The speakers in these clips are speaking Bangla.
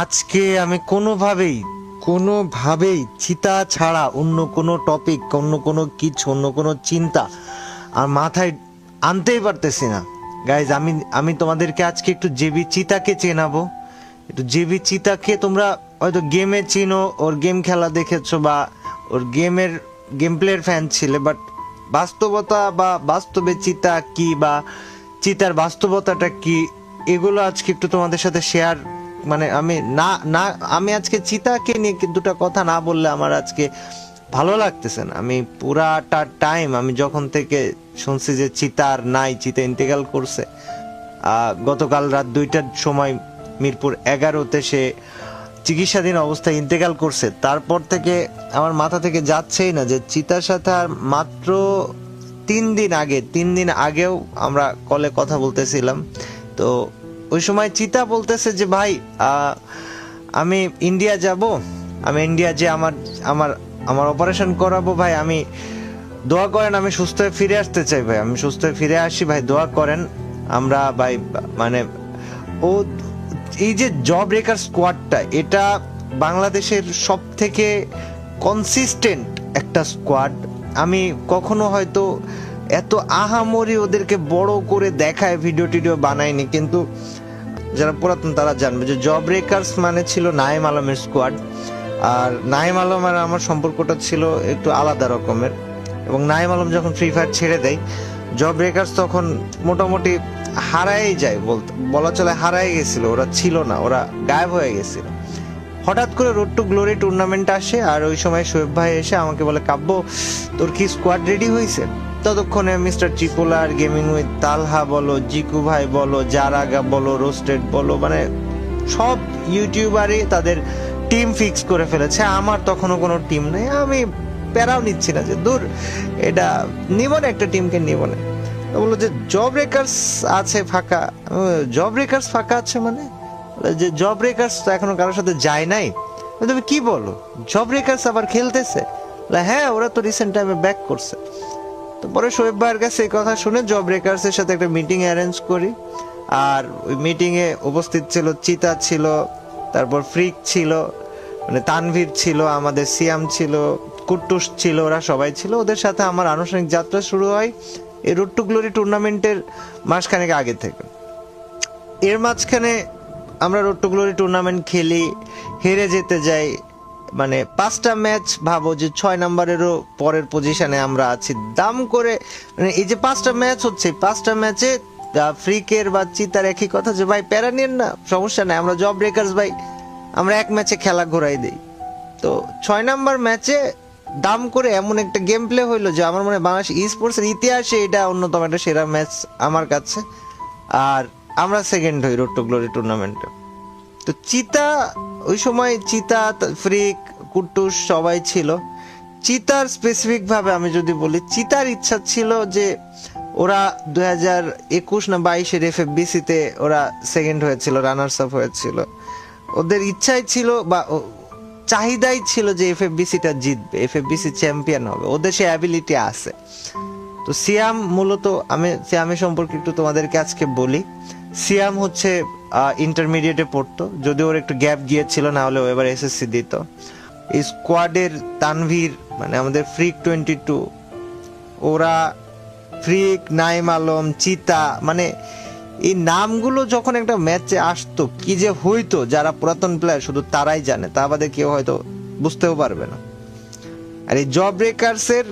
আজকে আমি কোনোভাবেই কোনোভাবেই চিতা ছাড়া অন্য কোনো টপিক অন্য কোনো কিছু, অন্য কোনো চিন্তা আর মাথায় আনতেই পারতেছি না। গাইজ আমি আমি তোমাদেরকে আজকে একটু জেবি চিতাকে চেনাবো। একটু জেবি চিতাকে তোমরা হয়তো গেমে চিনো, ওর গেম খেলা দেখেছ বা ওর গেমের গেম প্লের ফ্যান ছিলে বাট বাস্তবতা বা বাস্তবে চিতা কি বা চিতার বাস্তবতাটা কি, এগুলো আজকে একটু তোমাদের সাথে শেয়ার মানে আমি না না, আমি আজকে চিতাকে নিয়ে দুটো কথা না বললে আমার আজকে ভালো লাগতেছে না। আমি পুরাটা টাইম আমি যখন থেকে শুনছি যে চিতার নাই, চিতা ইন্তেকাল করছে গতকাল রাত দুইটার সময় মিরপুর এগারোতে সে চিকিৎসাধীন অবস্থায় ইন্তেকাল করছে। তারপর থেকে আমার মাথা থেকে যাচ্ছেই না যে চিতার সাথে আর মাত্র তিন দিন আগে, তিন দিন আগেও আমরা কলে কথা বলতেছিলাম। তো ওই সময় চিতা বলতেছে যে, ভাই আমি ইন্ডিয়া যাব। আমি ইন্ডিয়া যে আমার আমার আমার অপারেশন করাবো, ভাই। আমি দোয়া করেন, আমি সুস্থ হয়ে ফিরে আসতে চাই, ভাই। আমি সুস্থ হয়ে ফিরে আসি, ভাই। দোয়া করেন আমরা, ভাই মানে ও, এই যে জব রেকার স্কোয়াডটা এটা বাংলাদেশের সব থেকে কনসিস্টেন্ট একটা স্কোয়াড আমি কখনো হয়তো এত আহামরি ওদেরকে বড় করে দেখায় ভিডিও টিডিও বানায়নি, কিন্তু যারা পুরাতন, তারা জানবে যে জব রেকার্স মানে ছিল নাইম আলমের স্কোয়াড আর নাইম আলম আর আমার সম্পর্কটা ছিল একটু আলাদা রকমের। এবং নাইম আলম যখন ফ্রি ফায়ার ছেড়ে দেয় জব রেকার্স তখন মোটামুটি হারাই যায় বলতে, বলা চলে হারাই গেছিল। ওরা ছিল না, ওরা গায়েব হয়ে গেছিল। হঠাৎ করে রোড টু গ্লোরি টুর্নামেন্ট আসে, আর ওই সময় শোয়েব ভাই এসে আমাকে বলে, কাব্য, তোর কি স্কোয়াড রেডি হয়েছে ততক্ষণে মিস্টার চিপোলার গেমিং উইথ তালহা বলো, জিকু ভাই বলো, জারাগা বলো, রোস্টেড বলো মানে সব ইউটিউবারই তাদের টিম ফিক্স করে ফেলেছে। আমার তখনও কোনো টিম নেই। আমি প্যারাও নিচ্ছি না যে, দূর, এটা নিব না, একটা টিমকে নিব না। তো বলল যে জব রেকার্স আছে ফাঁকা। জব রেকার্স ফাঁকা আছে মানে? যে জব রেকার্স তো এখনও কারোর সাথে যায় নাই। তুমি কি বলো? জব রেকার্স আবার খেলতেছে? হ্যাঁ ওরা তো রিসেন্ট টাইমে ব্যাক করছে। তো পরে শোয়েব ভাইয়ের কাছে এই কথা শুনে জব রেকার্সের সাথে একটা মিটিং অ্যারেঞ্জ করি। আর ওই মিটিংয়ে উপস্থিত ছিল, চিতা ছিল, তারপর ফ্রিক ছিল মানে তানভীর ছিল, আমাদের সিয়াম ছিল, কুট্টুস ছিল, ওরা সবাই ছিল। ওদের সাথে আমার আনুষ্ঠানিক যাত্রা শুরু হয় এই রোড টু গ্লোরি টুর্নামেন্টের মাসখানেক আগে থেকে। এর মাঝখানে আমরা রোড টু গ্লোরি টুর্নামেন্ট খেলি, হেরে যেতে যাই মানে পাঁচটা ম্যাচ ভাবো যে ছয় নম্বরেরও পরের পজিশনে আমরা আছি। দাম করে মানে এই যে পাঁচটা ম্যাচ হচ্ছে পাঁচটা ম্যাচে ফ্রিকের বা চিতার একই কথা যে, ভাই প্যারা নিন না, সমস্যা নাই, আমরা জব ব্রেকার্স ভাই, আমরা এক ম্যাচে খেলা ঘোরাই দিই। তো ছয় নাম্বার ম্যাচে দাম করে এমন একটা গেম প্লে হইল যে, আমার মনে বাংলাদেশ ই স্পোর্টসের ইতিহাসে এটা অন্যতম একটা সেরা ম্যাচ আমার কাছে। আর আমরা সেকেন্ড হই রোড টু গ্লোরি টুর্নামেন্টে তো চিতা, ওই সময় চিতা, ফ্রিক, কুট্টুস সবাই ছিল। চিতার স্পেসিফিক ভাবে আমি যদি বলি, চিতার ইচ্ছা ছিল যে ওরা দু হাজার একুশ না বাইশের এফ এফ ওরা সেকেন্ড হয়েছিল রানার্স আপ হয়েছিল। ওদের ইচ্ছাই ছিল বা চাহিদাই ছিল যে এফ এফ বিসিটা জিতবে এফ এফ বিসি চ্যাম্পিয়ন হবে। ওদের সে অ্যাবিলিটি আছে। তো সিয়াম, মূলত আমি, সিয়ামের সম্পর্কে একটু তোমাদেরকে আজকে বলি। সিয়াম হচ্ছে ইন্টারমিডিয়েটে পড়তো। যদি ওর একটু গ্যাপ গিয়েছিল, না হলে ও এবার এসএসসি দিত। স্কোয়াডের তানভীর মানে আমাদের ফ্রিক টোয়েন্টি টু ওরা ফ্রিক নাইম আলম, চিতা মানে এই নামগুলো যখন একটা ম্যাচে আসতো, কি যে হইতো, যারা পুরাতন প্লেয়ার শুধু তারাই জানে। তা বাদে কেউ হয়তো বুঝতেও পারবে না। আর এই জব ব্রেকার্সের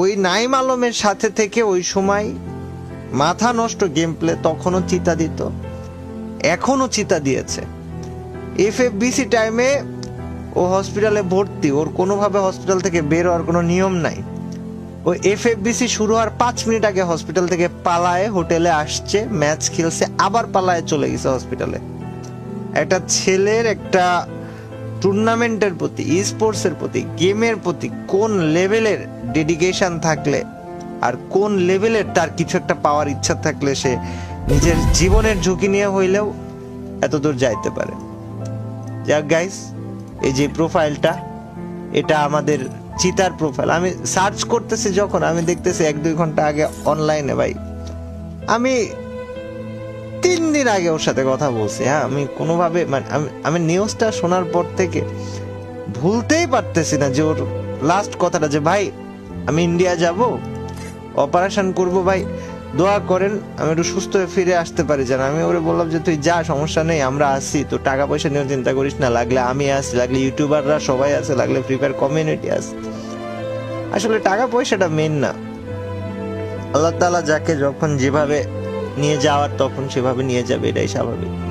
ওই নাইম আলমের সাথে থেকে ওই সময় মাথা নষ্ট গেম প্লে তখনও চিতা দিত, এখনও চিতা দিয়েছে। এফ এফ টাইমে ও হসপিটালে ভর্তি, ওর কোনোভাবে হসপিটাল থেকে বের হওয়ার কোনো নিয়ম নাই। ওই এফ এফ শুরু হওয়ার পাঁচ মিনিট আগে হসপিটাল থেকে পালায়, হোটেলে আসছে ম্যাচ খেলছে, আবার পালায় চলে গেছে হসপিটালে একটা ছেলের একটা টুর্নামেন্টের প্রতি স্পোর্টসের প্রতি গেমের প্রতি কোন লেভেলের ডেডিকেশন থাকলে আর কোন লেভেলের তার কিছু একটা পাওয়ার ইচ্ছা থাকলে সে নিজের জীবনের ঝুঁকি নিয়ে হইলেও এত দূর যাইতে পারে। যাক গাইস এই যে প্রোফাইলটা এটা আমাদের চিতার প্রোফাইল আমি সার্চ করতেছি যখন, আমি দেখতেছি এক দুই ঘণ্টা আগে অনলাইনে ভাই। আমি তিন দিন আগে ওর সাথে কথা বলছি হ্যাঁ আমি কোনোভাবে মানে আমি নিউজটা শোনার পর থেকে ভুলতেই পারতেছি না যে ওর লাস্ট কথাটা যে, ভাই, আমি ইন্ডিয়া যাব? অপারেশন করব ভাই, দোয়া করেন, আমি একটু সুস্থ হয়ে ফিরে আসতে পারি যেন। আমি ওরে বললাম যে, তুই যা, সমস্যা নেই, আমরা আসি তো টাকা পয়সা নিয়েও চিন্তা করিস না, লাগলে আমি আসি লাগলে ইউটিউবাররা সবাই আছে, লাগলে ফ্রি ফায়ার কমিউনিটি আছে। আসলে টাকা পয়সাটা মেন না। আল্লাহ তাআলা যাকে যখন যেভাবে নিয়ে যাওয়ার, তখন সেভাবে নিয়ে যাবে, এটাই স্বাভাবিক।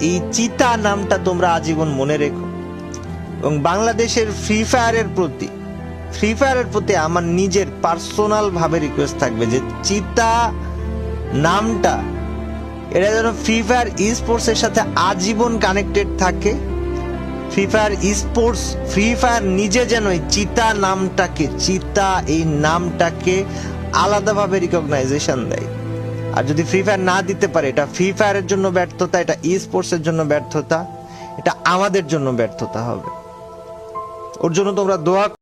এই চিতা নামটা তোমরা আজীবন মনে রেখো। এবং বাংলাদেশের ফ্রি ফায়ারের প্রতি ফ্রি ফায়ারের প্রতি আমার নিজের পার্সোনাল ভাবে রিকোয়েস্ট থাকবে যে চিতা নামটা, এটা যেন ফ্রি ফায়ার ই স্পোর্টস এর সাথে আজীবন কানেক্টেড থাকে। Free fire sports free fire নিজে যেন এই চিতা নামটাকে, চিতা এই নামটাকে আলাদাভাবে রিকগনাইজেশন দেয়। আর যদি ফ্রি ফায়ার না দিতে পারে, এটা ফ্রি ফায়ারের জন্য ব্যর্থতা, এটা ই স্পোর্টস এর জন্য ব্যর্থতা, এটা আমাদের জন্য ব্যর্থতা হবে। ওর জন্য তোমরা দোয়া